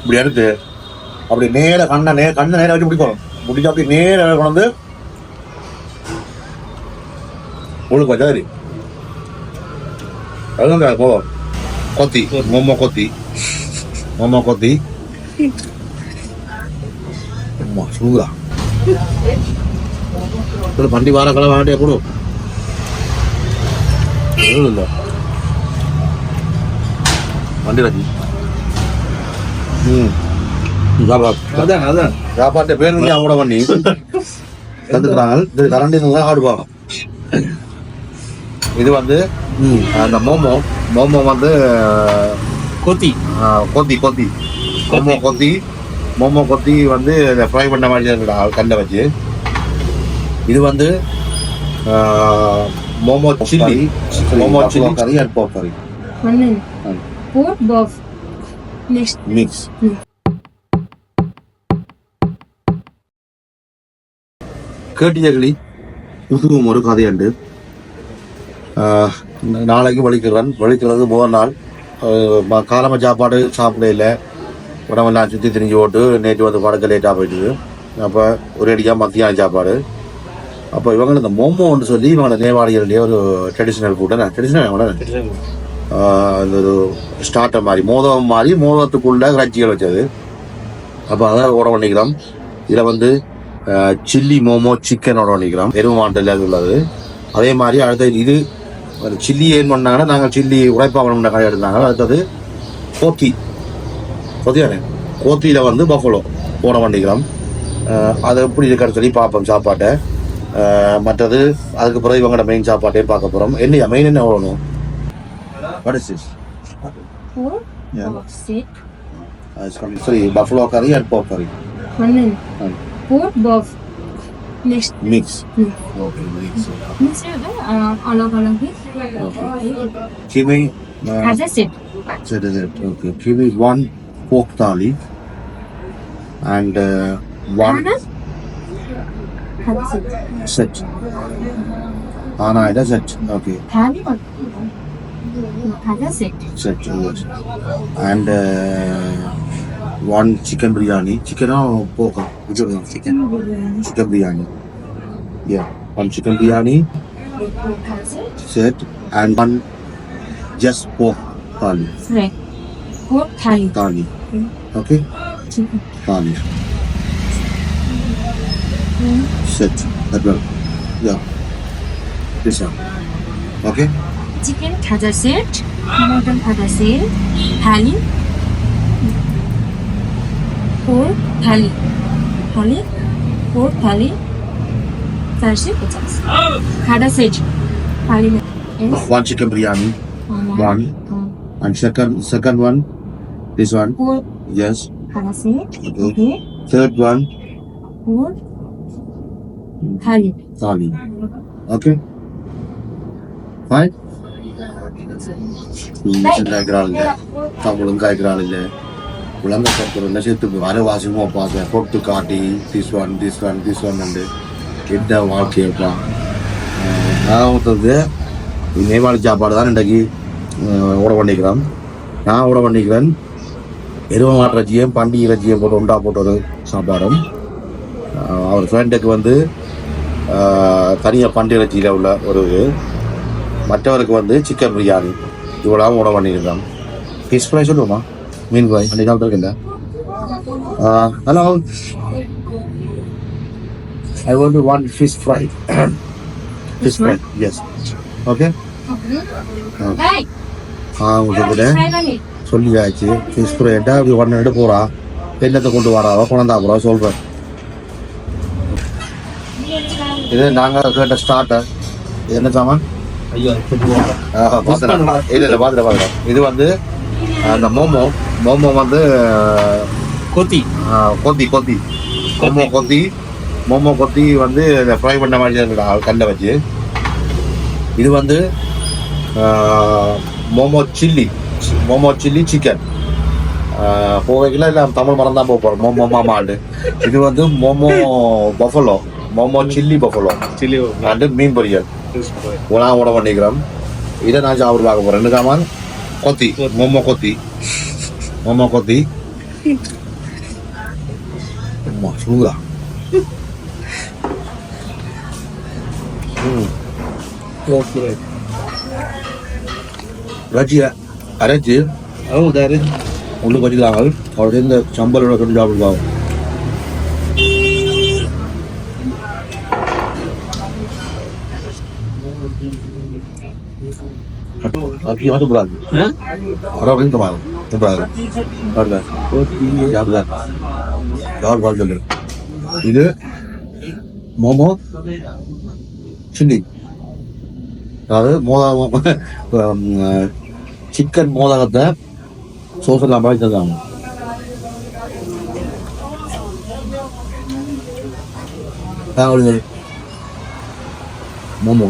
இப்படி எடுத்து அப்படி நேர கண்ணை நே கண்ணை நேரம் வச்சு பிடிக்கணும் பிடிச்சி அப்படி நேர கொண்டு வந்து உங்களுக்கு வச்சாரி அதுதான் போ கொத்தி மொம்ம கொத்தி. மொம்ம கொத்தி. அம்மா சூடா பண்டி வார கலை வாண்டிய கொடு. இல்லை. வண்டி ராஜி அதான் அதான். சாப்பாட்டு பேர் வந்து பண்ணி தந்துக்கிறாங்க இது தான் ஆடுவாங்க இது வந்து அந்த மோமோ. மோமோ வந்து கொத்தி. கொத்தி கொத்தி. மோமோ கொத்தி. மோமோ கொத்தி வந்து ஃப்ரை பண்ண மாதிரி கண்டை வச்சு. இது வந்து மோமோ சில்லி. மோமோ சில்லி. கறி அண்ட் போக் கறி. One Mm. Pork buff. Next. Mix Mm. கேட்டியகளி புதுவும் ஒரு கதையுண்டு ஆஹ், நாளைக்கு வலிக்கிறன் வலிக்கிறது முதல் நாள். காலம சாப்பாடு சாப்பிட இல்லை. உடம்பெல்லாம் சுற்றி திரிஞ்சு போட்டு நேற்று வந்து படுக்க லேட்டாக போயிட்டுது. அப்போ ஒரு அடியாக மத்தியானம் சாப்பாடு. அப்போ இவங்க இந்த மோமோன்னு சொல்லி இவங்க நேவாளிகளுடைய ஒரு ட்ரெடிஷ்னல் ஃபுட்டு ட்ரெடிஷ்னல் அந்த ஒரு ஸ்டார்டர் மாதிரி மோதகம் மாதிரி மோதகத்துக்குள்ள கிரஞ்சிகள் வச்சது. அப்போ அதை ஓட பண்ணிக்கிறோம். இதில் வந்து சில்லி மோமோ சிக்கன் ஓட பண்ணிக்கிறோம். எருமாண்டில் அது உள்ளது. அதே மாதிரி அடுத்த இது சில்லி ஏன் பண்ணாங்கன்னா நாங்கள் சில்லி உழைப்பா பண்ண கடை எடுத்தாங்க. அடுத்தது கோத்தி. கோத்தியானே கோத்தியில் வந்து பஃபலோ ஓட பண்ணிக்கிறோம். அஹ், அது எப்படி இருக்கிற சொல்லி பார்ப்போம் சாப்பாட்டை. மற்றது அதுக்கு பிறகு இவங்களோட மெயின் சாப்பாட்டே பார்க்க போகிறோம் என்ன மெயின் என்ன ஓடணும்? What is this? Pork Yeah. buff set. Uh, it's called sorry, buffalo curry and pork curry. One Mm. pork buff. Next. Mix. Mm. Okay, mix. Next uh, अलग अलग Give me. Uh, as I said. said is it? Okay. Give me one pork thali and uh, one As I said. set. Ah, no, that's it. Okay, थाली और as I said. set. Yes. And uh, one chicken biryani. Chicken or Set and one chicken biryani chicken పోక Gujarat chicken chicken biryani yeah one chicken biryani set and one just pork thali thali okay thali set that well yeah okay Chicken khaja set mutton khaja set হালি four thali thali four thali চারশো পচাশ khaja set one chicken biryani. One and second second one this one. Yes. Khaja okay. third one. Four Thali. Thali. okay. Fine கேட்கிறாள் தமிழும் கேட்கிறாள் இல்லை உலக கற்கிறோம் சேர்த்து அரைவாசியமாக பார்க்க பொட்டு காட்டி this one this one this one என்ன வாழ்க்கையப்பா நான் ஒருத்தது நேபாளி சாப்பாடு தான் இன்றைக்கு ஓட பண்ணிக்கிறோம் நான் ஓட பண்ணிக்கிறேன் எருவ மாட்டு இறைச்சியும் பண்டி இறைச்சியும் போட்டு உண்டா போட்டு ஒரு சாப்பாடும் அவர் ஃப்ரெண்டுக்கு வந்து தனியாக பண்டி இறைச்சியில் உள்ள ஒரு மற்றவருக்கு வந்து சிக்கன் பிரியாணி இவ்வளோ உணவு பண்ணியிருக்கோம் ஃபிஷ் ஃப்ரை சொல்லுவோமா மீன் ஃப்ரை அன்றைக்கி இல்லை hello I want one fish fry fish fry yes okay ஆ உங்களுக்கு. சொல்லியாச்சு. ஃபிஷ் ஃப்ரை எட்டா அப்படி ஒன்று எடுத்து போகிறா என்னத்தை கொண்டு வராவோ? கொண்டாந்தா போகிறா சொல்கிறேன் இது நாங்கள் கேட்ட ஸ்டார்டர் என்ன சாமான்? ஐயோ. இல்ல இல்ல பாத்துட்டு பாத்துறேன் இது வந்து அந்த மோமோ. மோமோ வந்து கொத்தி. கொத்தி கொத்தி. மோமோ கொத்தி. மோமோ கொத்தி வந்து ஃப்ரை பண்ண மாதிரி இருக்குடா கண்டை வச்சு. இது வந்து momo chilli. Momo chilli chicken போவைக்குள்ள இல்லை தமிழ் மரம் தான் போக போகிறோம் மோமோ மாமாண்டு இது வந்து momo buffalo momo chilli buffalo chilli and மீன் பொரியல். உணவு உணவு பண்ணிக்கிறோம் இதை நான் சாப்பிட்டு பார்க்க போகிறேன் ரெண்டு சாமான் கொத்தி. மொம்ம கொத்தி. மொம்ம கொத்தி. அம்மா சூடா. இறைச்சியை அரைச்சி உள்ளுக்கு வச்சுக்கிறாங்க அவருடைய இந்த சம்பளோட சொல்லி சாப்பிடுவாங்க Aquí más temprano. Ahora ven tomado. Temprano. Ahora. Ya hablar. Ya hablar yo creo. இது மோமோ சில்லி அதாவது மோதகம் சிக்கன் மோதகத்தை சோஸ் எல்லாம் பாய்ச்சி தந்தாங்க மோமோ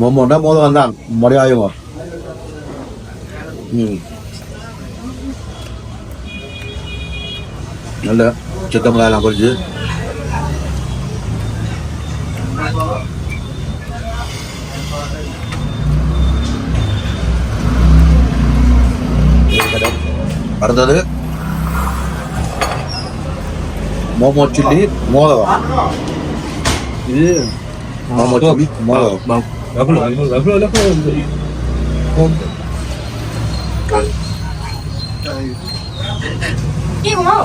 மோமோண்டா மோதகம் தான் மொழியாயுங்க ம் நல்ல சிக்கன் மிளகாய் பொரிச்சு அடுத்தது மோமோ சில்லி மோதகம் இது மோமோ சில்லி மோதகம் எவ்வளோ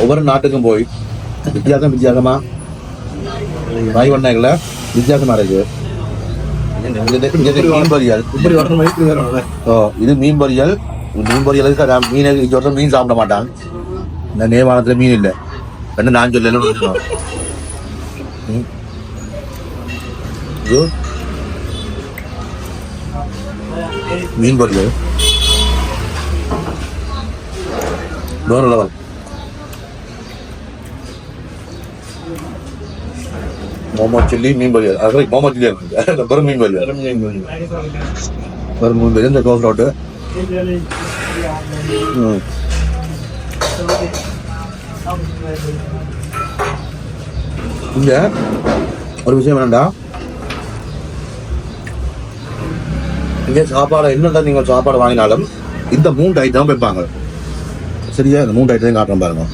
ஒவ்வொரு நாட்டுக்கும் போய் வித்தியாசம் வித்தியாசமா நாய் வண்ணங்கள வித்தியாசமா இருக்கு இது- மீன் பொரியல் ஓ இது மீன் பொரியல் மீன் பொரியலுக்கு மீன் மீன் சாப்பிட மாட்டான் இந்த நேவானத்துல மீன் இல்லை. என்ன நான் சொல்லல இது? மீன் பொரியல். வேற லெவல். மோமோ சில்லி மீன் பொரியல். அது மோமோ சில்லி வெறும் மீன் பொரியல். வெறும் மீன் பொரியல். இந்த கோஸ் ரோட்டு. ம். இந்த ஒரு விஷயம் என்னண்டா? இங்கே சாப்பாடு என்னதான் நீங்கள் சாப்பாடு வாங்கினாலும் இந்த மூன்று ஐட்டம் வைப்பாங்க சரியா? இந்த மூன்று ஐட்டம் காட்டுறோம் பாருங்க.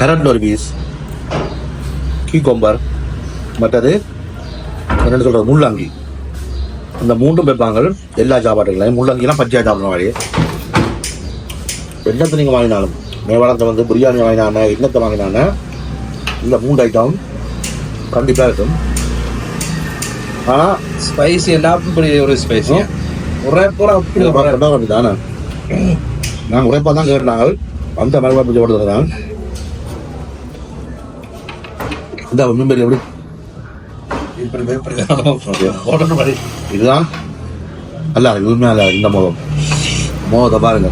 கரண்ட் ஒரு பீஸ் கீகொம்பர் மற்றது என்ன சொல்கிறது முள்ளங்கி. இந்த மூன்றும் வைப்பாங்க எல்லா சாப்பாடுகளையும் முள்ளங்கிலாம் பச்சையாக சாப்பிட்ற மாதிரி என்னத்தை நீங்கள் வாங்கினாலும்? மேவாளத்தை வந்து பிரியாணி வாங்கினான என்னத்தை வாங்கினான இந்த மூன்று ஐட்டம் கண்டிப்பாக இருக்கும். ஆனால் ஸ்பைசி எல்லாம் அப்படி ஒரு ஸ்பைசி ஒரே போல அப்படி ரெண்டாவது தானே? நாங்கள் உரைப்பாக தான் கேட்டாங்க அந்த மரபா பூஜை போட்டு தான். இந்த மிம்பரி எப்படி? இப்படி இப்படி இதுதான்? அல்ல இது உண்மை அல்ல இந்த மோதம் மோதத்தை பாருங்க.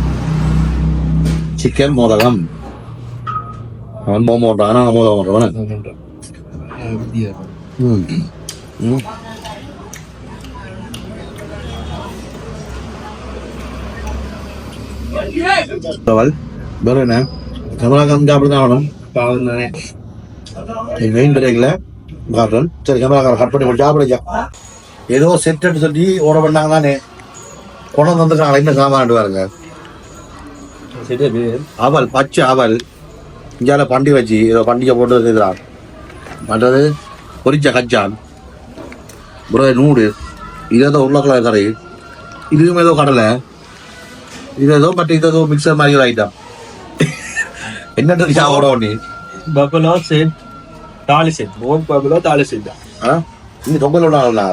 சிக்கன் மோதகம். அவன் பண்றவன ம் ம் அவள் வேற என்ன? கமலாக்காரன் சாப்பிட்டு ஆகணும் பாவம் தானே மெயின் பிரேக்ல காட்டுறேன் சரி கமலாக்காரன் கட் பண்ணி கொஞ்சம் சாப்பிடுங்க ஏதோ செட்டுன்னு சொல்லி ஓட பண்ணாங்க தானே கொண்டு வந்துருக்காங்க என்ன சாமான் பாருங்க. பேர் அவல் பச்சை அவல் இங்கால பண்டி வச்சு ஏதோ பண்டிகை போட்டு வச்சுக்கிறான் மற்றது பொரிச்ச கச்சான் ப்ரோ நூடு. இது ஏதோ உருளைக்கிழங்கு கறி. இதுவும் ஏதோ கடலை. இது ஏதோ பட் இது ஏதோ மிக்சர் மாதிரி ஐட்டம் என்னட்டு சாப்பிட ஒண்ணு பபலோ செட் தாலி செட் ஓம் பபலோ தாலி செட் தான். ஆ? இங்க தொங்கல் விடாங்களா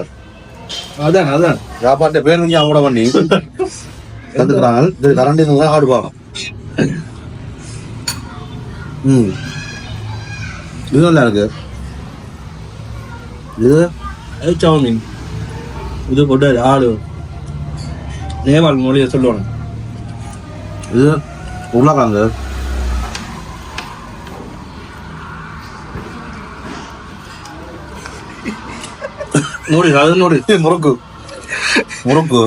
அதான் அதான். சாப்பாட்டு பேர் நீங்க சாப்பிட பண்ணி தந்துக்கிறாங்க இது கரண்டி நல்லா ஆடுவாங்க. ம். இது நல்லா இருக்கு. இது? அது சவுமின் இது போட்டு ஆடு நேபாள் மொழியை சொல்லுவாங்க இது? உருளைக்கிழங்கு நூறு அது நூறு. முறுக்கு. முறுக்கு.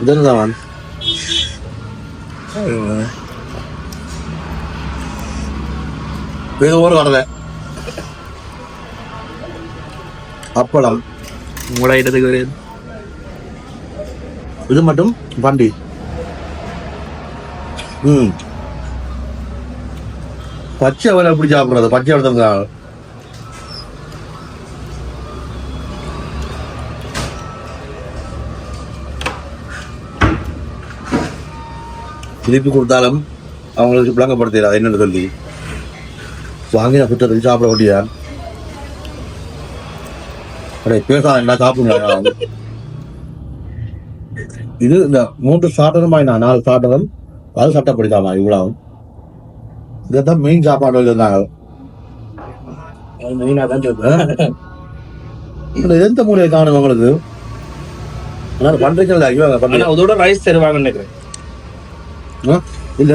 இது என்னதான் இது ஒரு கடலை. அப்பளம். உங்களோட இடத்துக்கு ஒரு இது. மட்டும் பண்டி ம். பச்சை அவரை எப்படி சாப்பிட்றது? பச்சை எடுத்துருந்தா திருப்பி கொடுத்தாலும் அவங்களுக்கு விளங்கப்படுத்தல என்னன்னு சொல்லி. வாங்கின குற்றத்தை சாப்பிட வேண்டியா அடே பேசாத என்ன சாப்பிடுங்க இது இந்த மூன்று சாட்டரும் நான் நாலு சாட்டரும் அது சட்டப்படிதாமா இவ்வளவு இதான் மெயின் சாப்பாடு இருந்தாங்க. மெயினாக தான் சொல்றேன் எந்த மூலையை காணும் உங்களுக்கு? அதனால பண்றீங்களா அதோட ரைஸ் தருவாங்கன்னு நினைக்கிறேன்? இல்ல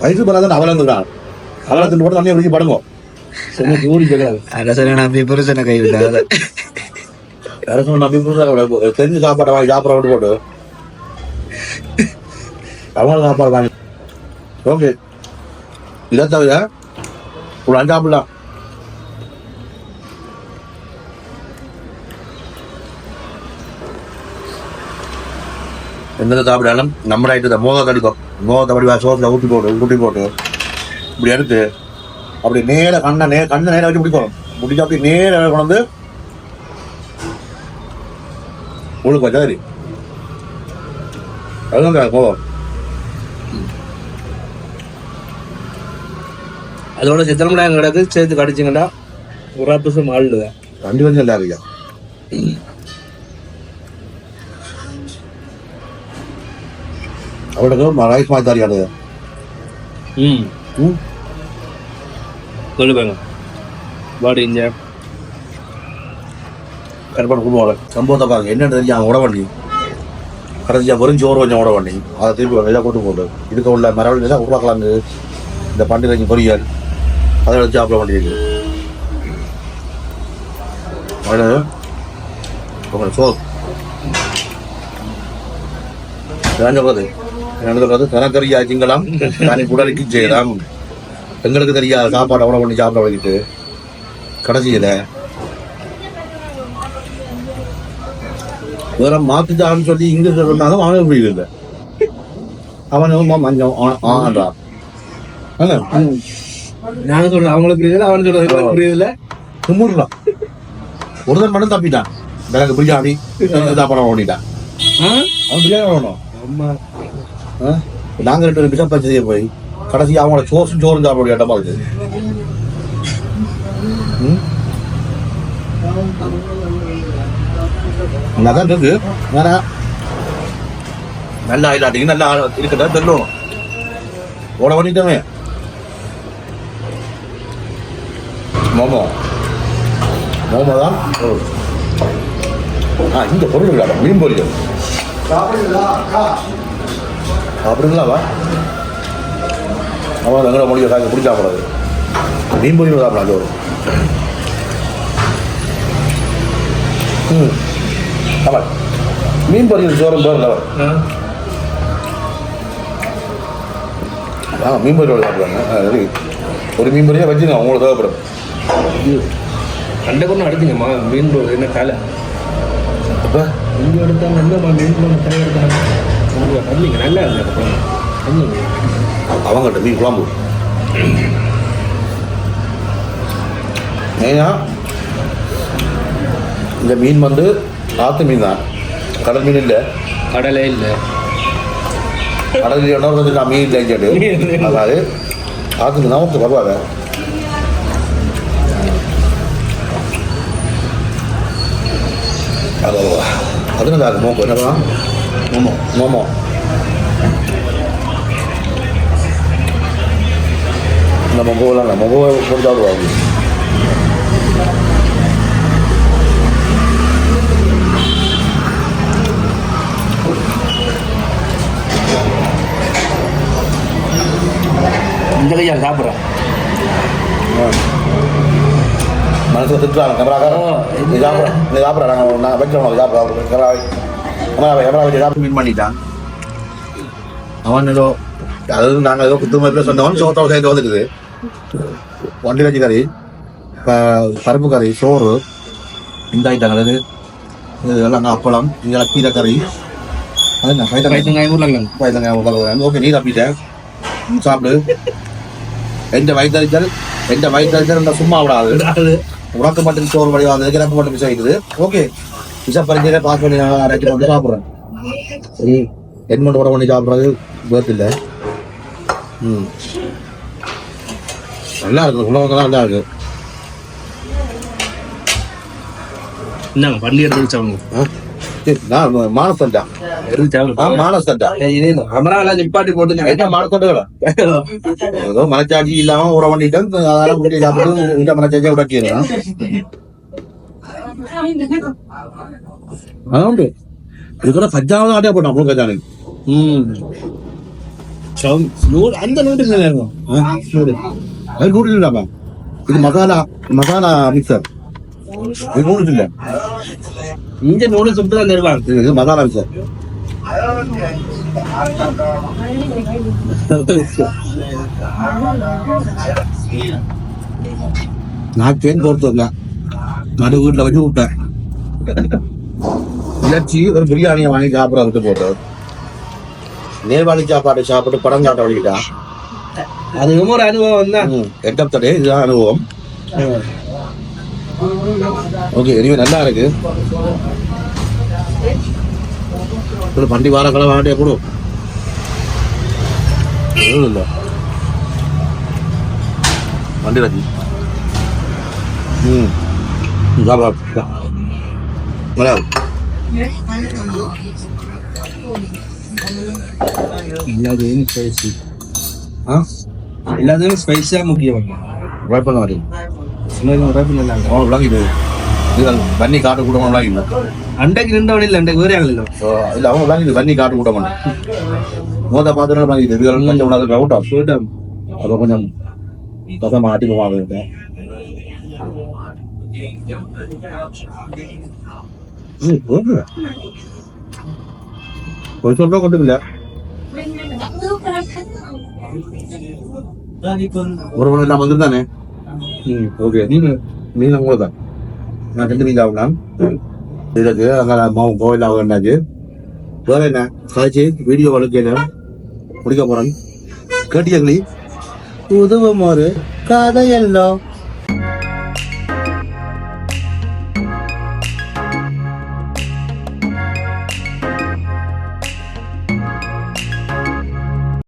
வயசு பராதான் அவலங்கு தான் அவலத்தின் போட்டு தண்ணியை குடிச்சு படுங்க அரசனை நம்பி புருஷனை கைவிட்டாத அரசு நம்பி புதுசா தெரிஞ்ச சாப்பாடை வாங்கி சாப்பிட போட்டு அவங்க சாப்பாடு வாங்கி ஓகே இதை தவிர ஒரு அஞ்சு என்னதை சாப்பிடாலும் நம்ம ஐட்டத்தை மோக கடிக்கும் மோகத்தை அப்படி சோத்தில் ஊற்றி போட்டு ஊட்டி போட்டு இப்படி எடுத்து அப்படி நேர கண்ணை நே கண்ணை நேரம் வச்சு பிடிக்கணும் முடிஞ்சா அப்படி நேர கொண்டு உங்களுக்கு வச்சா சரி அதுதான் கோவம் அதோட சித்திரமிடாயம் கிடக்கு சேர்த்து கடிச்சிங்கடா. ஒரு ஆப்பிசம் ஆளுதான் ரெண்டு கொஞ்சம் இல்லை ஐயா அவளுக்கு ரைஸ் மாதிரி தரியாது ம் ம் சொல்லுவாங்க பாடி இஞ்ச கருப்பாடு குடும்பம் சம்பவத்தை என்னன்னு தெரிஞ்சு அவன் உட வண்டி கடைசியாக வெறும் சோறு கொஞ்சம் உட வண்டி அதை திருப்பி இதாக கொண்டு போட்டு இதுக்கு உள்ள மரவள்ளி தான் உருளைக்கிழங்கு இந்த பண்டிகை பொரியல் அதை எடுத்து சாப்பிட வேண்டியது அது உங்களை சோறு சொல்றது என்ன சொல்றது தனக்கரியா திங்கலாம் தானே குடலுக்கு செய்யலாம். எங்களுக்கு தெரியாத சாப்பாடு அவ்வளோ பண்ணி சாப்பிட வைக்கிட்டு கடைசியில். வேற மாத்துட்டான்னு சொல்லி இங்க சொன்னாலும் அவனுக்கு புரியல அவன் ஆ- ஆன்றான்? நான் சொல்றேன் அவங்களுக்கு புரியுதுல அவன் சொல்றது புரியுதுல. கும்பிடலாம். ஒருத்தன் மட்டும் தப்பிட்டான். எனக்கு பிரியாணி சாப்பாடு ஓடிட்டான் அவன் பிரியாணி வேணும் அம்மா நாங்க ரெண்டு பேரும் பிசா பச்சதையே போய் கடைசி அவங்கள சோறும் சோறும் சாப்பிட இடமா இருக்கு ம்? இருக்கு. வேணா. நல்லா இல்லாட்டிங்க நல்லா இருக்கட்டா தெரியணும். ஓட பண்ணிட்டோமே மோமோ. மோமோ தான் ஆ இந்த பொருள் மீன் பொரியல். சாப்பிடுங்களாவா அவன் எங்களை மொழியை சாப்பிட்டு பிடிச்சா கூடாது மீன் பொரியல் சாப்பிடலாம் சோறு ம். ஆமாம் மீன் பொரியல் சோறும் பேர் லவர் ஆ. மீன் பொரியல் சாப்பிடுவாங்க ஒரு மீன் பொரியல் வச்சுங்க உங்களுக்கு தேவைப்படும். சண்டை கொண்டு அடிச்சுங்கம்மா மீன் ரோல் என்ன தலை? அப்போ. இங்கே எடுத்தாங்க என்னம்மா மீன் ரோல் தலை எடுத்தாங்க தண்ணிங்க நல்லா இருந்தது தண்ணிங்க அவங்கள்ட்ட மீன் குழம்பு. ஏன்னா இந்த மீன் வந்து ஆத்து மீன் தான். கடல் மீன் இல்லை. கடலே இல்லை. கடல் இடம் வந்து நான் மீன் இல்லைன்னு கேட்டு. அதாவது ஆத்து மீன் தான் ஒருத்தர் வருவாங்க அது அது நல்லா இருக்கு மோமோ என்னப்பா மோமோ மோமோ நம்ம போகலாம் நம்ம போக கொடுத்தாடுவாங்க இந்த கையா சாப்பிட்றேன் மனசில் திட்டுறாங்க கேமராக்காரன் ஓ, நீ சாப்பிட நீ சாப்பிட நாங்கள் நாங்கள் வச்சோம் சாப்பிட கேமரா கேமரா வச்சு சாப்பிட்டு மீன் பண்ணிட்டான். அவன் ஏதோ அதாவது நாங்கள் ஏதோ குத்து மாதிரி சொன்னவன் சோத்தோட சேர்ந்து வந்துக்குது வண்டிலச்சி கறி ப- பருப்பு கறி சோறு இந்த ஐட்டங்கள் இது இதெல்லாம் அப்பளம் இங்கே கீரை கறி அது பைத்தங்காய் கைத்தங்காய் உருளைக்கிழங்கு பைத்தங்காய் உருளைக்கிழங்கு. ஓகே நீ தப்பிட்ட ம், சாப்பிடு. எந்த வயிற்றறிச்சல் எந்த வயிற்றறிச்சல் இந்த சும்மா விடாது. அது உனக்கு மட்டும் சோறு வடிவாது எனக்கு மட்டும் ஓகே. விஷ பாஸ் பண்ணி நான் அரைச்சி வந்து சாப்பிட்றேன். சரி என்மெண்ட் உட பண்ணி சாப்பிட்றது பேர்த்து இல்லை. ம். நல்லா இருக்கு உணவுக்கு நல்லா இருக்கு. என்னங்க பள்ளி எடுத்து சாப்பிடுங்க. ஆ? மானசண்டா. மானசண்டா. இதே அமராவதி நிப்பாட்டி போட்டுங்க. மானசண்டா ஏதோ மனச்சாட்சி இல்லாம உட பண்ணிட்டேன் அதனால சாப்பிட்டு இந்த மனச்சாட்சியை உடக்கிடுறேன் അതുകൊണ്ട് இதுக்கெல்லாம் கஜாவது ஆட்டே போட்டான் அவ்வளோ கஜானு ம் சௌ- நூறு அந்த நூறு இருக்கும் அது நூடுல்ஸ் இல்லாம இது மசாலா மசாலா மிக்சர் இது நூடுல்ஸ் இல்ல இங்க நூறு சுட்டு தான் தருவாங்க இது மசாலா மிக்சர் நான் தேன் பொறுத்து இல்லை நடு வீட்டில் வச்சு விட்டேன் இலச்சி ஒரு பிரியாணியை வாங்கி சாப்பிட விட்டு போட்டது நேர்வாளி சாப்பாடு சாப்பிட்டு படம் சாப்பிட வழிக்கிட்டா அது ஒரு அனுபவம் தான் எட்டப்தடே இதுதான் அனுபவம் ஓகே எனிவே நல்லா இருக்கு பண்டி வார கலை வாண்டிய கூட இல்லை வண்டி ரஜி ம் நல்லா இருக்கு. எல்லாத்தையும் ஸ்பைசி ஆ எல்லாத்தையும் ஸ்பைஸா முக்கியம் ட்ரை பண்ண வரீங்க இன்னொரு உறப்பில் இல்லாங்க அவன் விளங்கிட்டு இது வன்னி காட்டு கூட விளங்கிடல அண்டைக்கு நின்றவன் இல்லை அண்டைக்கு வேற ஆகல இல்ல அவன் விளங்கிட்டு வன்னி காட்டு கூட மாட்டேன் மோத பாத்திரம் விளங்கிட்டு இது கொஞ்சம் அவுட் ஆஃப் சொல்லிட்டோம் அப்போ கொஞ்சம் கசமா ஆட்டிக்குவாங்க இருக்கேன் ஒரு சொல்ற கொண்டு இல்ல ஒரு மணி நான் வந்துருந்தானே ம் ஓகே நீங்க நீங்க கூட தான் நான் ரெண்டு மீன் ஆகலாம் இதுக்கு அங்கே மாவும் கோவில் ஆக வேண்டாச்சு வேற என்ன கழிச்சு வீடியோ வளர்க்கல முடிக்க போறேன் கேட்டியங்களி உதவும் ஒரு கதையெல்லாம்